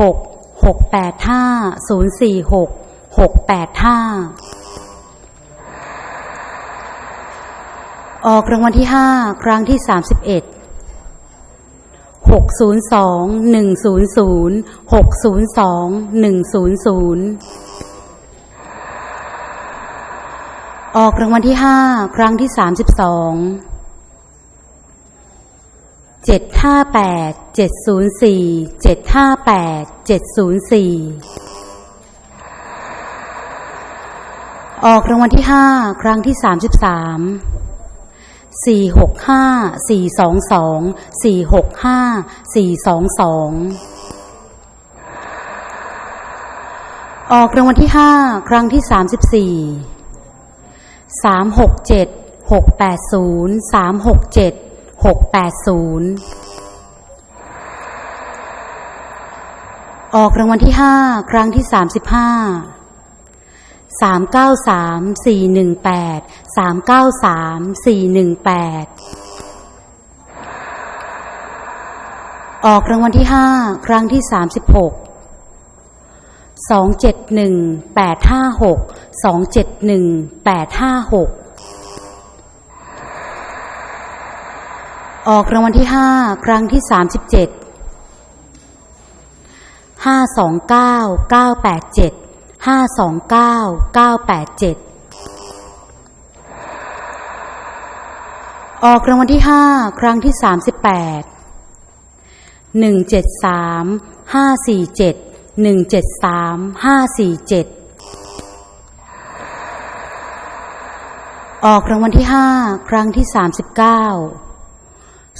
หกหกแปดห้าศูนย์สี่หกหกแปดห้าออกรางวัลที่ห้าครั้งที่สามสิบเอ็ดหกศูนย์สองหนึ่งศูนย์ศูนย์หกศูนย์สองหนึ่งศูนย์ศูนย์ออกรางวัลที่ห้าครั้งที่สามสิบสอง เจ็ดห้าแปดเจ็ดศูนย์สี่เจ็ดห้าแปดเจ็ดศูนย์สี่ออกรางวัลที่ห้าครั้งที่สามสิบสามสี่หกห้าสี่สองสองสี่หกห้าสี่สองสองออกรางวัลที่ห้าครั้งที่สามสิบสี่สามหกเจ็ดหกแปดศูนย์สามหกเจ็ด หกแปดศูนย์ออกรางวัลที่ห้าครั้งที่สามสิบห้าสามเก้าสามสี่หนึ่งแปดสามเก้าสามสี่หนึ่งแปดออกรางวัลที่ห้าครั้งที่สามสิบหกสองเจ็ดหนึ่งแปดห้าหกสองเจ็ดหนึ่งแปดห้าหก ออกรางวัลที่ห้าครั้งที่สามสิบเจ็ดห้าสองเก้าเก้าแปดเจ็ดห้าสองเก้าเก้าแปดเจ็ดออกรางวัลที่ห้าครั้งที่สามสิบแปดหนึ่งเจ็ดสามห้าสี่เจ็ดหนึ่งเจ็ดสามห้าสี่เจ็ดออกรางวัลที่ห้าครั้งที่สามสิบเก้า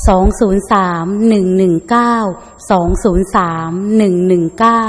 สองศูนย์สามหนึ่งหนึ่งเก้าสองศูนย์สามหนึ่งหนึ่งเก้า